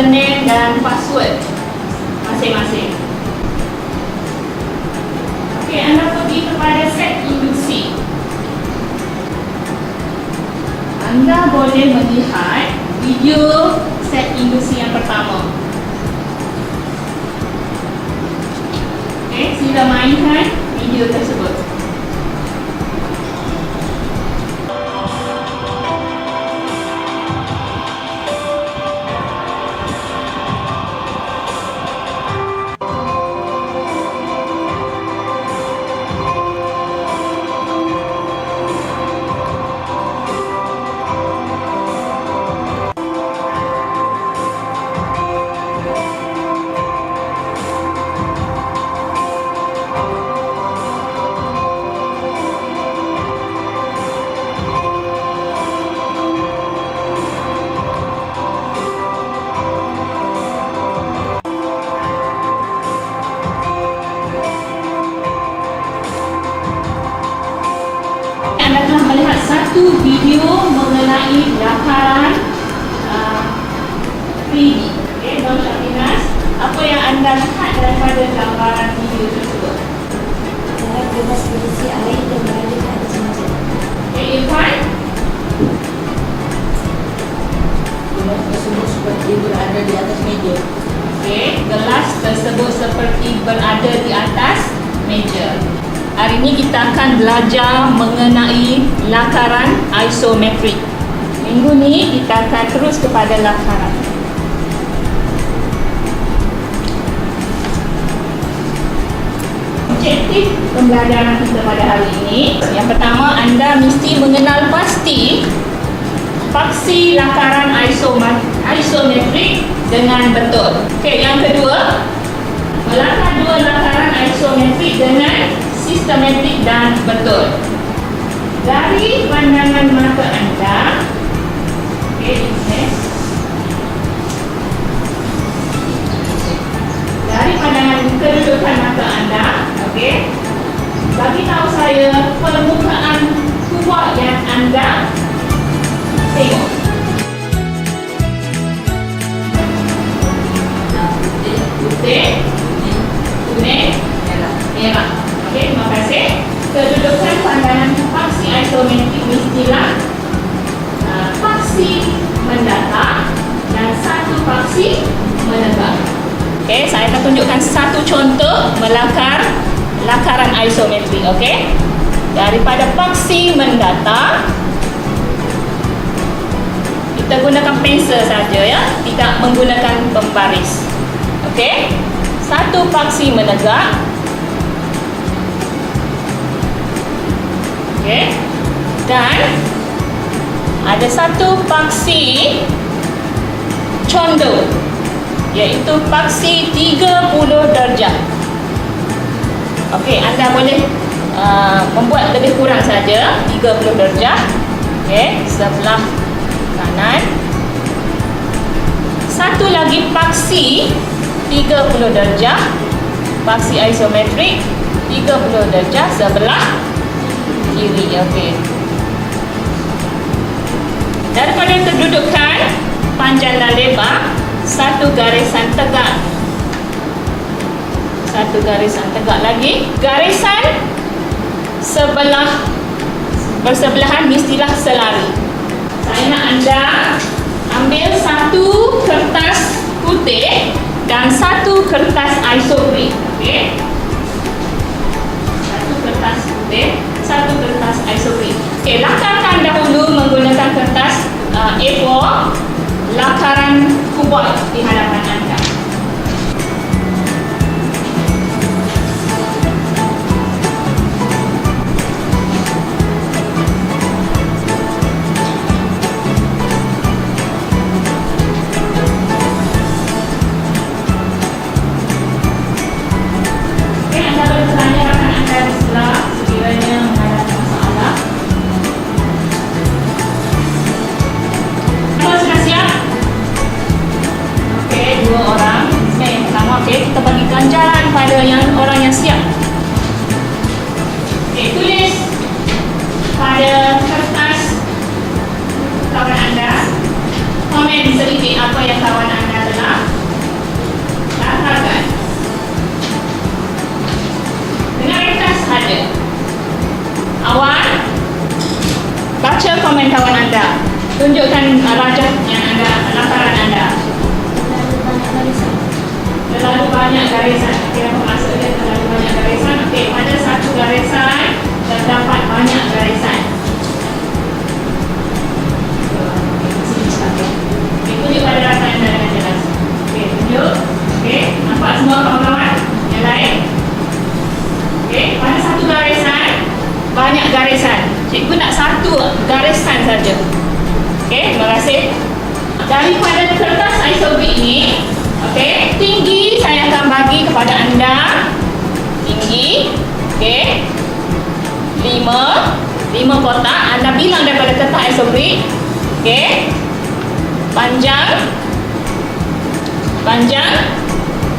username dan password masing-masing. Okey, anda pergi kepada set induksi. Anda boleh melihat video set induksi yang pertama. Okey, sila mainkan video tersebut. Belajar mengenai lakaran isometrik. Minggu ni kita akan terus kepada lakaran. Objektif pembelajaran kita pada hari ini Yang pertama anda mesti mengenal pasti Faksi lakaran isometrik dengan betul Okey, yang kedua sistematik dan betul Dari pandangan mata anda dari pandangan kedudukan mata anda, okey, bagi tahu saya permukaan kuat yang anda tengok. Putih, kuning, merah. Okey, terima kasih. Kedudukan pandangan faksi isometrik mestilah uh, faksi mendatar dan satu faksi menegak. Okey, saya akan tunjukkan satu contoh melakar lakaran isometrik, okey? Daripada faksi mendatar kita gunakan pensel saja ya, tidak menggunakan pembaris. Okey? Satu faksi menegak. Okey? Dan ada satu faksi condor iaitu faksi 30 darjah. Okey, anda boleh uh, membuat lebih kurang saja 30 darjah. Okey, sebelah kanan. Satu lagi faksi 30 darjah. Faksi isometrik 30 darjah sebelah kiri. Okey. Daripada kedudukan panjang dan lebar satu garisan tegak satu garisan tegak lagi garisan sebelah bersebelahan mestilah selari saya nak anda ambil satu kertas putih dan satu kertas isoprik okey satu kertas putih satu kertas semua kawan-kawan? Yang lain? Okey, pada satu garisan banyak garisan. Cikgu nak satu garisan saja. Okey, terima kasih. Daripada kertas isobik ni, okey, tinggi saya akan bagi kepada anda. Tinggi, okey. Lima, lima kotak. Anda bilang daripada kertas isobik. Okey. Panjang, panjang.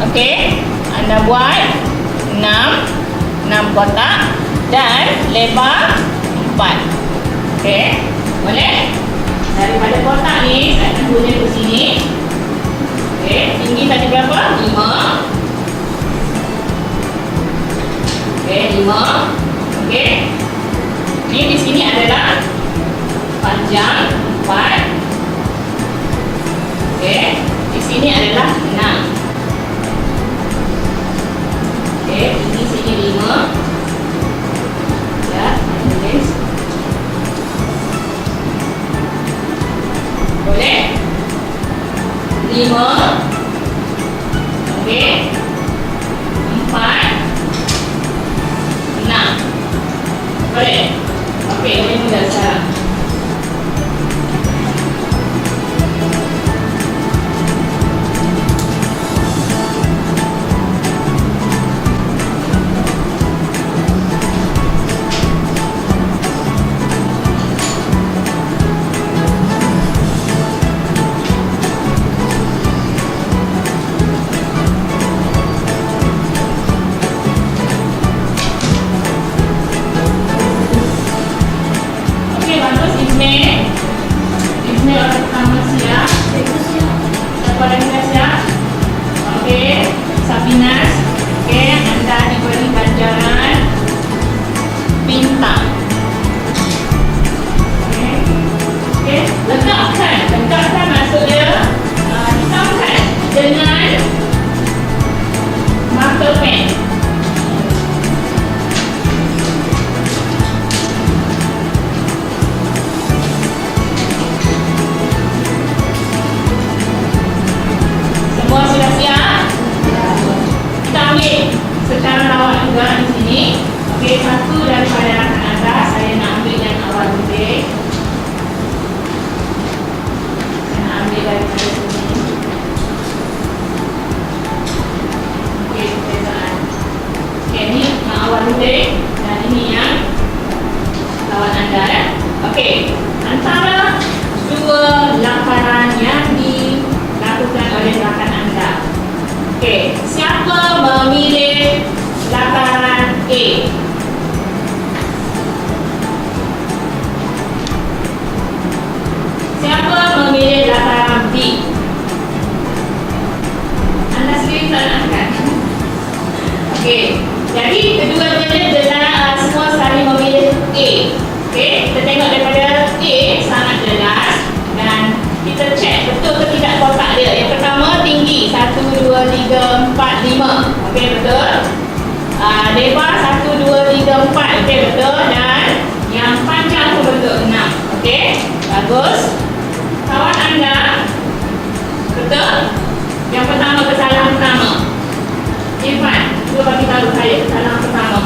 Okey. Anda buat enam, enam kotak dan lebar empat. Okey. Boleh? Daripada kotak ni, saya akan guna ke sini. Okey, tinggi tadi berapa? Lima. Okey, lima. Okey. Ni di sini adalah panjang empat. Okey, di sini adalah 你们，OK，明白？那，可以，OK，OK。Awal dulu dan ini yang lawan anda ya. Okey, antara dua lakaran yang dilakukan oleh rakan anda. Okey, siapa memilih lakaran A? Siapa memilih lakaran B? Anda sendiri tak nak kan? Okey, jadi kedua-duanya adalah uh, semua saling memilih A. Okey, kita tengok daripada A sangat jelas dan kita cek betul ke tidak kotak dia. Yang pertama tinggi 1 2 3 4 5. Okey, betul. Uh, lebar 1 2 3 4. Okey, betul dan yang panjang pun betul 6. Okey, bagus. Kawan anda betul? Yang pertama kesalahan pertama. Irfan, cuba bagi tahu saya kesalahan pertama.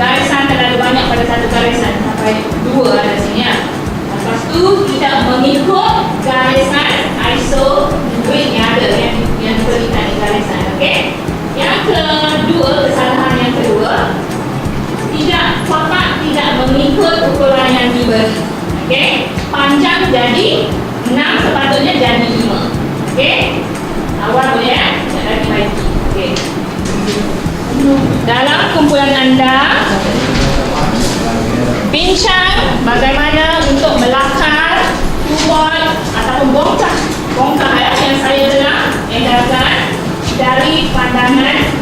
Garisan terlalu banyak pada satu garisan sampai dua ada sini ya. Lepas tu tidak mengikut garisan ISO yang ada yang yang diberikan di garisan. Okey. Yang kedua kesalahan yang kedua tidak kotak tidak mengikut ukuran yang diberi. Okey. Panjang jadi 6 sepatutnya jadi 5. Okey awal? Dalam kumpulan anda Bincang bagaimana untuk melakar Kupon ataupun bongkar bongkar ayat eh, yang saya telah edarkan Dari pandangan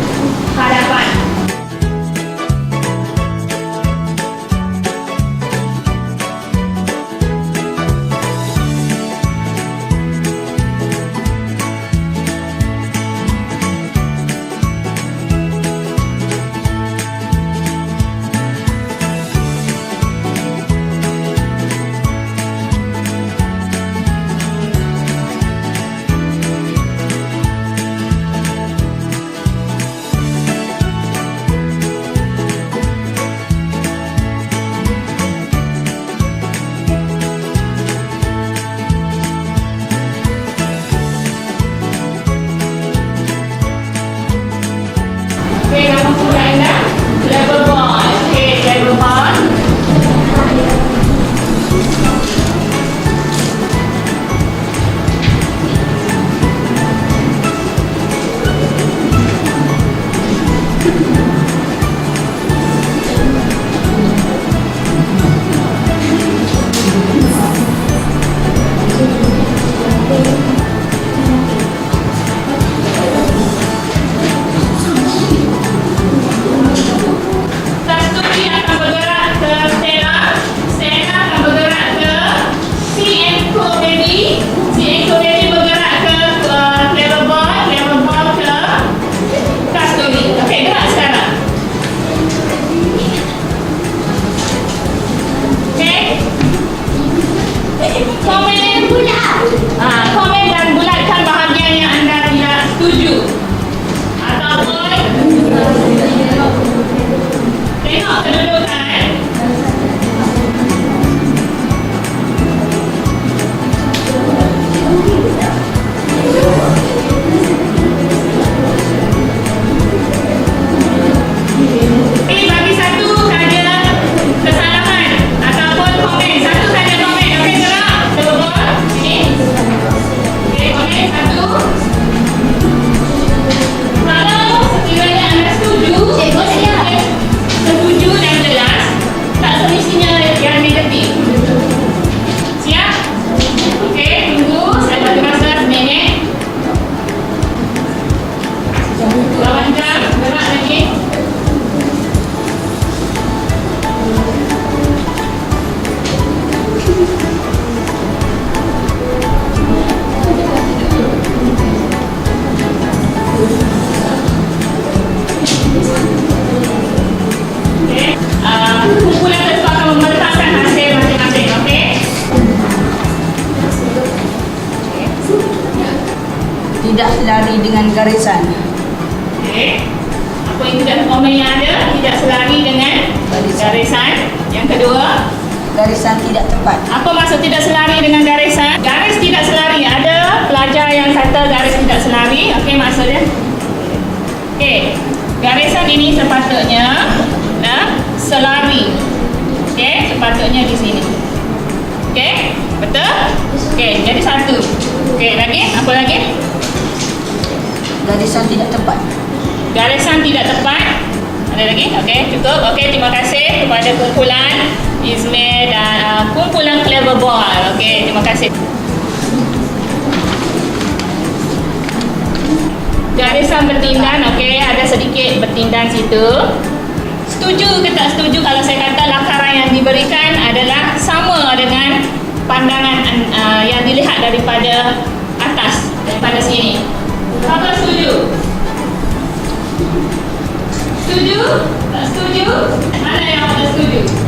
Kasih. Garisan bertindan, okey, ada sedikit bertindan situ. Setuju ke tak setuju kalau saya kata lakaran yang diberikan adalah sama dengan pandangan uh, yang dilihat daripada atas, daripada sini. Siapa setuju? Setuju? Tak setuju? Mana yang tak setuju?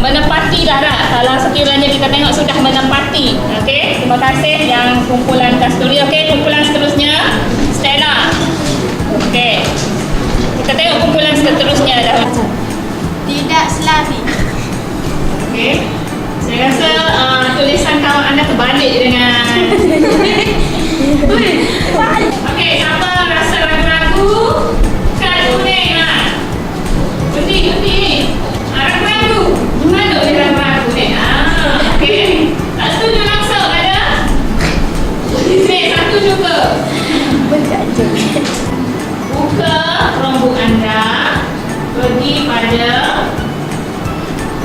menepati dah? Kalau sekiranya kita tengok sudah menepati. Okey, terima kasih yang kumpulan kasturi. Okey, kumpulan seterusnya Stella. Okey. Kita tengok kumpulan seterusnya dahulu. Tidak selari. Okey. Saya rasa uh, tulisan kawan anda terbalik dengan Okey, siapa rasa ragu-ragu? Kad kuning lah. Putih, putih. Ah, boleh ragu-ragu ni? Ah, okey. Tak setuju langsung ada? Okey, satu cuba. Buka rambut anda. Pergi pada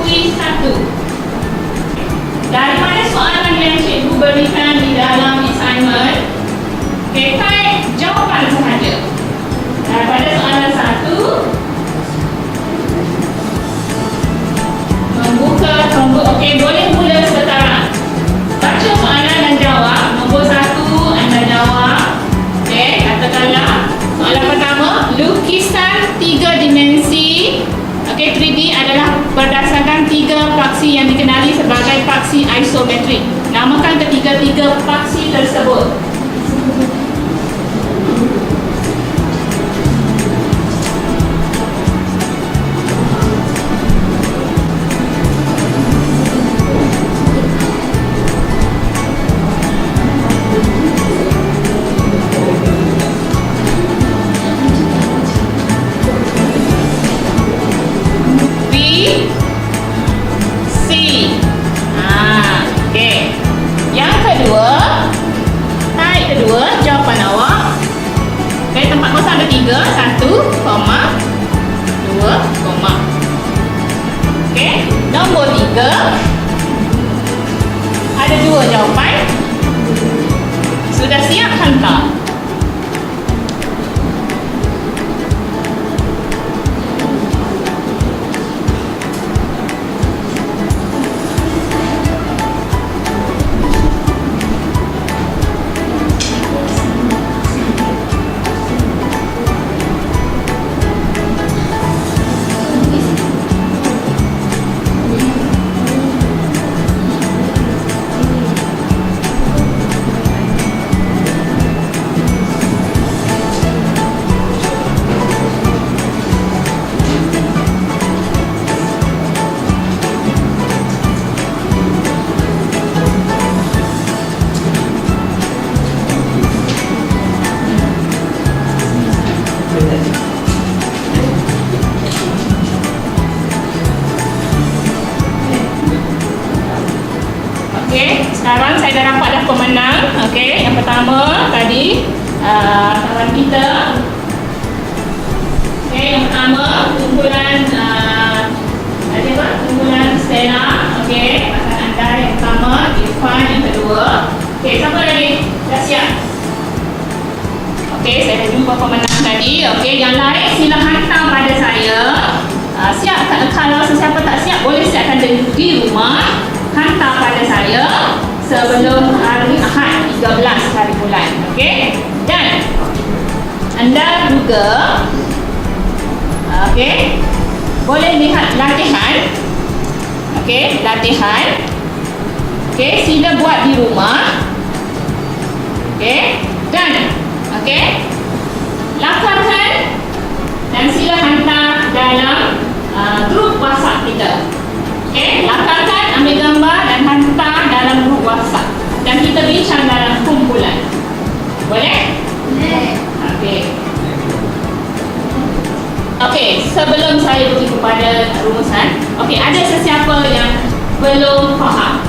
kuis satu. Dari mana soalan yang cikgu berikan di dalam assignment? Type jawapan sahaja. Daripada soalan satu, membuka tombol. Okey, boleh mula sekarang. Baca soalan dan jawab. Nombor satu, anda jawab. Okey, katakanlah soalan pertama, lukisan tiga dimensi Okey, 3D adalah berdasarkan tiga paksi yang dikenali sebagai paksi isometrik. Namakan ketiga-tiga paksi tersebut. Ada dua jawapan. Sudah siap hantar kita dapat dah pemenang okey? Yang pertama tadi uh, kawan uh, kita. Okey yang pertama kumpulan uh, apa? Kumpulan Stella okey? Pasangan anda yang pertama Irfan yang kedua. Okey siapa lagi? Dah siap? Okey saya dah jumpa pemenang tadi. Okey yang lain sila hantar pada saya. Uh, siap kalau sesiapa tak siap boleh siapkan di rumah hantar pada saya sebelum hari Ahad 13 hari bulan okey? Dan anda juga okey? Boleh lihat latihan okey? Latihan okey? Sila buat di rumah okey? Dan okey? Lakarkan dan sila hantar dalam uh, grup WhatsApp kita. Okey, lakarkan, ambil gambar dan hantar dalam grup WhatsApp. Dan kita bincang dalam kumpulan. Boleh? Boleh. Okey. Okey, sebelum saya pergi kepada rumusan, okey, ada sesiapa yang belum faham?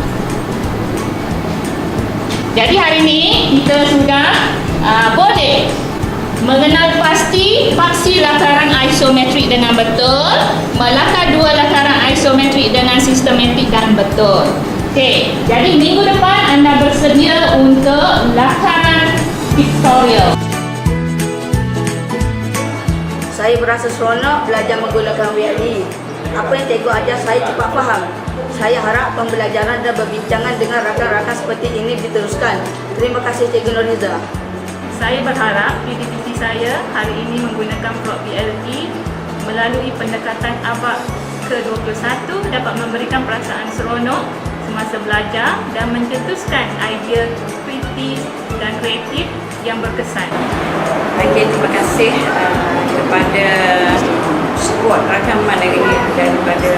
Jadi hari ini kita sudah uh, boleh mengenal pasti faksi lakaran isometrik dengan betul, melakar dua lakaran isometrik dengan sistematik dan betul. Okey, jadi minggu depan anda bersedia untuk lakaran pictorial. Saya berasa seronok belajar menggunakan WLE. Apa yang cikgu ajar saya cepat faham. Saya harap pembelajaran dan perbincangan dengan rakan-rakan seperti ini diteruskan. Terima kasih Cikgu Nurhiza. Saya berharap PDPT saya hari ini menggunakan Prop BLE melalui pendekatan abad ke-21 dapat memberikan perasaan seronok semasa belajar dan mencetuskan idea kritis dan kreatif yang berkesan. Okey, terima kasih uh, kepada squad rakaman hari ini daripada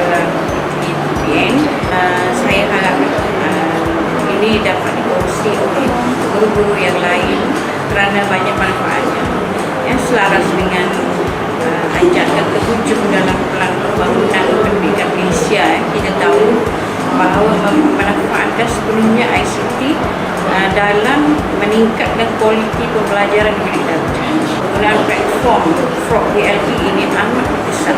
EPN. Uh, saya harap uh, ini dapat dikongsi oleh guru-guru yang lain kerana banyak manfaatnya. Yang selaras dengan uh, ajakan ketujuh dalam pelan pembangunan pendidikan Malaysia. eh. Kita tahu bahawa mem- manfaatkan sepenuhnya ICT uh, dalam meningkatkan kualiti pembelajaran bilik data. Penggunaan platform Frog BLE ini amat besar.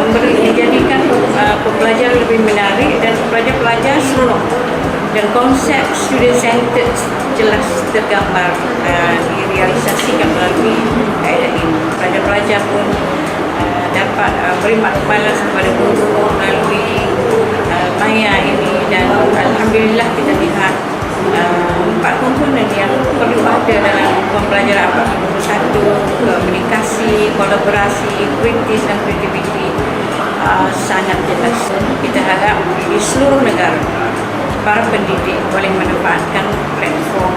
Memberi menjadikan uh, pembelajaran lebih menarik dan pelajar-pelajar seronok dan konsep student centered jelas tergambar uh, direalisasikan melalui kaedah ini. Pelajar-pelajar pun uh, dapat uh, beri makmalan kepada guru melalui uh, maya ini dan Alhamdulillah kita lihat empat komponen yang perlu ada dalam pembelajaran abad 21 komunikasi, kolaborasi, kritis dan kreativiti sangat jelas. Kita harap di seluruh negara para pendidik boleh manfaatkan platform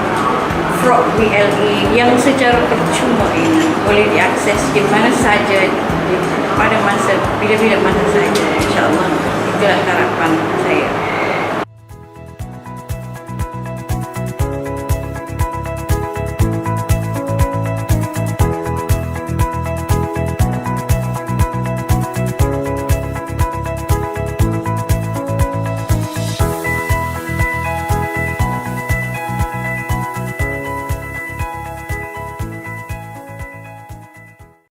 Frog BLE yang secara percuma ini boleh diakses di mana saja pada masa bila-bila masa saja insyaAllah. Itulah harapan saya